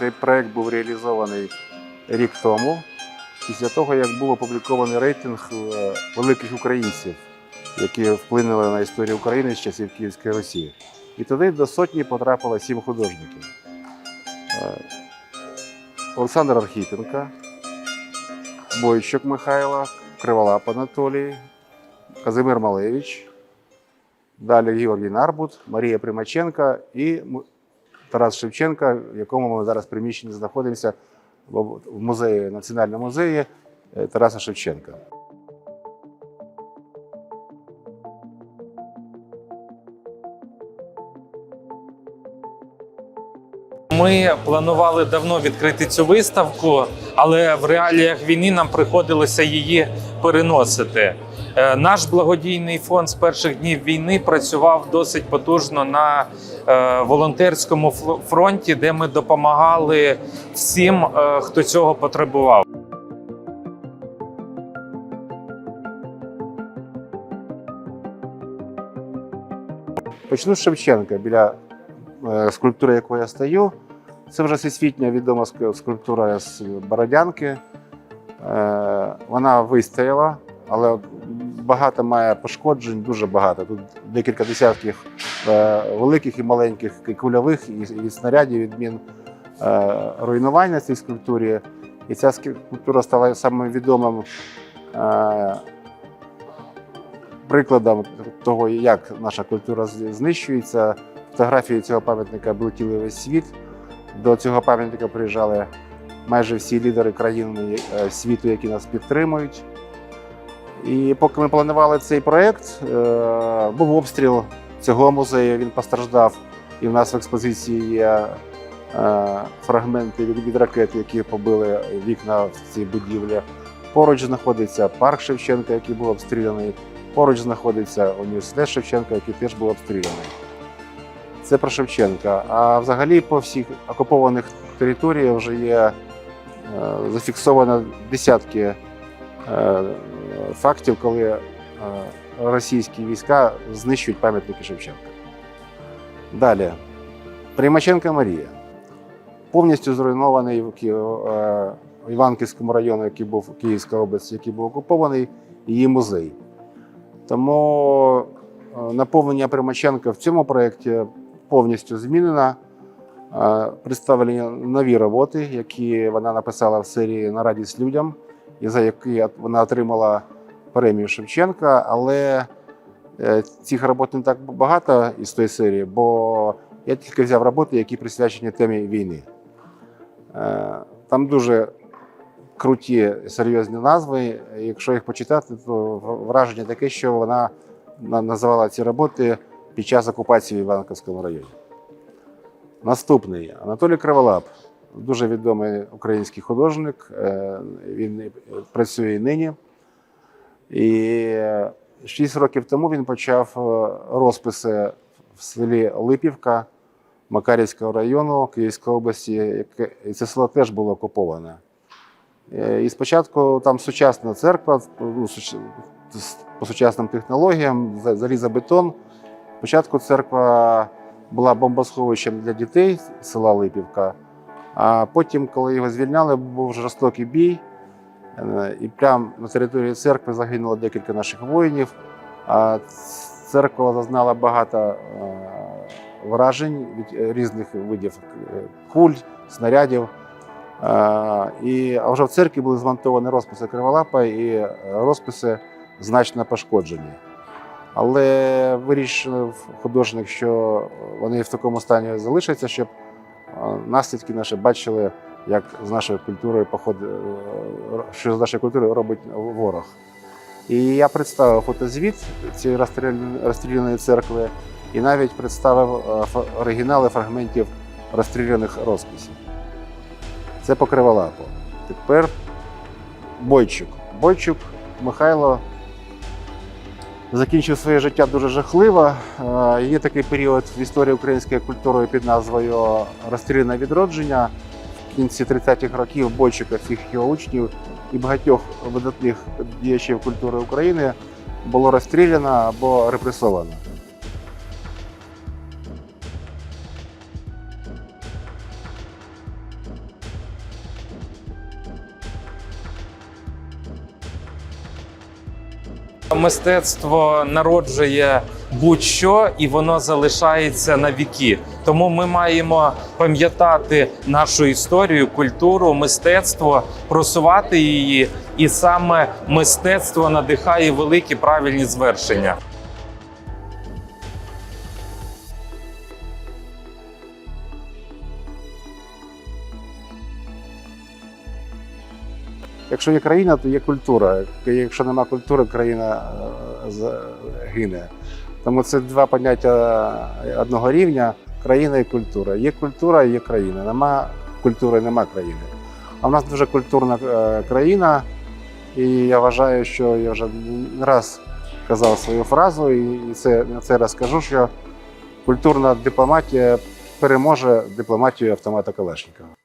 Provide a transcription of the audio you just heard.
Цей проект був реалізований рік тому, після того, як був опублікований рейтинг е, великих українців, які вплинули на історію України з часів Київської Росії. І туди до сотні потрапило сім художників. Е, Олександр Архіпенко, Бойчук Михайло, Криволап Анатолій, Казимир Малевич, далі Георгій Нарбут, Марія Примаченка і Тарас Шевченка, в якому ми зараз приміщенні знаходимося в в музеї, Національному музеї е, Тараса Шевченка. Ми планували давно відкрити цю виставку, але в реаліях війни нам приходилося її переносити. Е, Наш благодійний фонд з перших днів війни працював досить потужно на е, волонтерському фронті, де ми допомагали всім, е, хто цього потребував. Почну з Шевченка біля скульптури, якої я стою. Це вже всесвітня відома скульптура з Бородянки. Вона вистояла, але багато має пошкоджень, дуже багато. Тут декілька десятків е, великих і маленьких і кульових і, і снарядів відмін е, руйнувань на цій скульптурі. І ця скульптура стала самим відомим е, прикладом того, як наша культура знищується. Фотографії цього пам'ятника облетіли весь світ. До цього пам'ятника приїжджали майже всі лідери країн світу, які нас підтримують. І поки ми планували цей проєкт, е, був обстріл цього музею, він постраждав. І в нас в експозиції є е, фрагменти від, ракет, які побили вікна в цій будівлі. Поруч знаходиться парк Шевченка, який був обстріляний. Поруч знаходиться університет Шевченка, який теж був обстріляний. Це про Шевченка. А взагалі по всіх окупованих територіях вже є е, зафіксовано десятки фактів, коли е, російські війська знищують пам'ятники Шевченка. Далі. Примаченка Марія. Повністю зруйнований в е, Іванківському районі, який був Київська область, який був окупований, її музей. Тому е, наповнення Примаченка в цьому проєкті повністю змінено. Представлені нові роботи, які вона написала в серії На радість людям, і за які вона отримала премію Шевченка. Але е, цих робот не так багато із тої серії, бо я тільки взяв роботи, які присвячені темі війни. Е, Там дуже круті серйозні назви. Якщо їх почитати, то враження таке, що вона називала ці роботи під час окупації в Іванківському районі. Наступний Анатолій Криволап, дуже відомий український художник. е, Він працює і нині. І шість років тому він почав е, розписи в селі Липівка Макарівського району Київської області, яке і це село теж було окуповане. Е, І спочатку там сучасна церква ну, по сучасним технологіям, за- залізобетон. Спочатку церква була бомбосховищем для дітей села Липівка, а потім, коли його звільняли, був жорстокий бій. Е, І прямо на території церкви загинуло декілька наших воїнів. Церква зазнала багато е, вражень від е, різних видів куль, снарядів. І, а вже в церкві були змонтовані розписи Криволапа і розписи значно пошкоджені. Але вирішив художник, що вони в такому стані залишаться, щоб наслідки наші бачили, як з нашою культурою походи, е, що з нашою культурою робить ворог. І я представив фотозвіт цієї розстріляної, церкви і навіть представив е, оригінали фрагментів розстріляних розписів. Це по Криволапу. Тепер Бойчук. Бойчук Михайло закінчив своє життя дуже жахливо. Е, Є такий період в історії української культури під назвою Розстріляне відродження кінці 30-х років Бойчика, всіх його учнів і багатьох видатних діячів культури України було розстріляно або репресовано. Мистецтво народжує будь-що і воно залишається на віки. Тому ми маємо пам'ятати нашу історію, культуру, мистецтво, просувати її, і саме мистецтво надихає великі правильні звершення. Якщо є країна, то є культура. Якщо нема культури, країна е, гине. Тому це два поняття одного рівня країна і культура. Є культура, є країна. Нема культури, нема країни. А в нас дуже культурна е, країна, і я вважаю, що я вже не раз казав свою фразу, і це на це раз кажу, що культурна дипломатія переможе дипломатію автомата Калашникова.